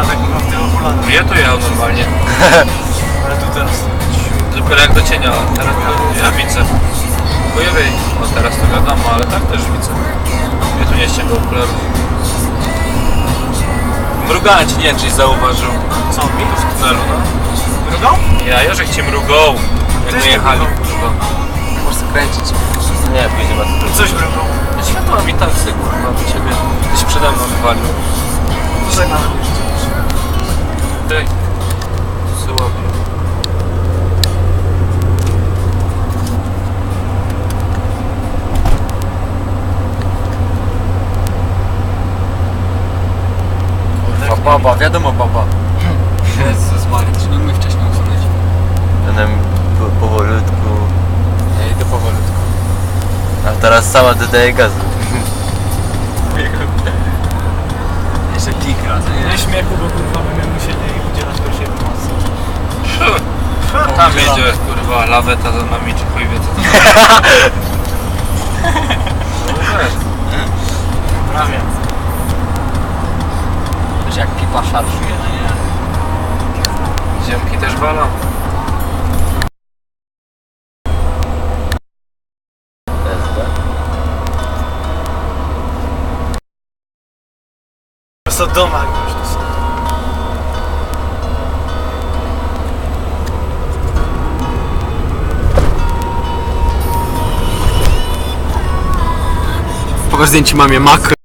Jadek ma w tym okularach. Ja to jechał normalnie. Ale tu teraz. Dopiero jak do cienia, teraz to ja widzę. Chujowej, no teraz to wiadomo, ale tak też widzę. Ja tu nie ściągał okularów. Mrugałem ci, nie wiem, czyś zauważył. Co, mi? W tunelu, no. Drugą? Ja, Jorzek cię mrugał. Jak Też my nie jechali, mrugał. kurwa. Możesz kręcić. Nie, pójdziemy tu. Coś drugą. Światła mi taksy, kurwa, do ciebie. Gdzieś przede mną wywalił. Żegnam. Baba, wiadomo baba. Jezus Maria, czy nie umie wcześniej usunąć? Będę po, powolutku. Ja idę powolutku. A teraz sama dodaje gazu. Jeszcze klikra, to Nie śmiechu, bo kurwa będziemy musieli udzielać pierwszej pomocy. Tam jedzie, kurwa, laweta za nami, czy chuj wie co to jak pipa szarżuje, no nie? Ziemki też walą. Od domu jakoś tu są. Pokaż zdjęcie mamie makro.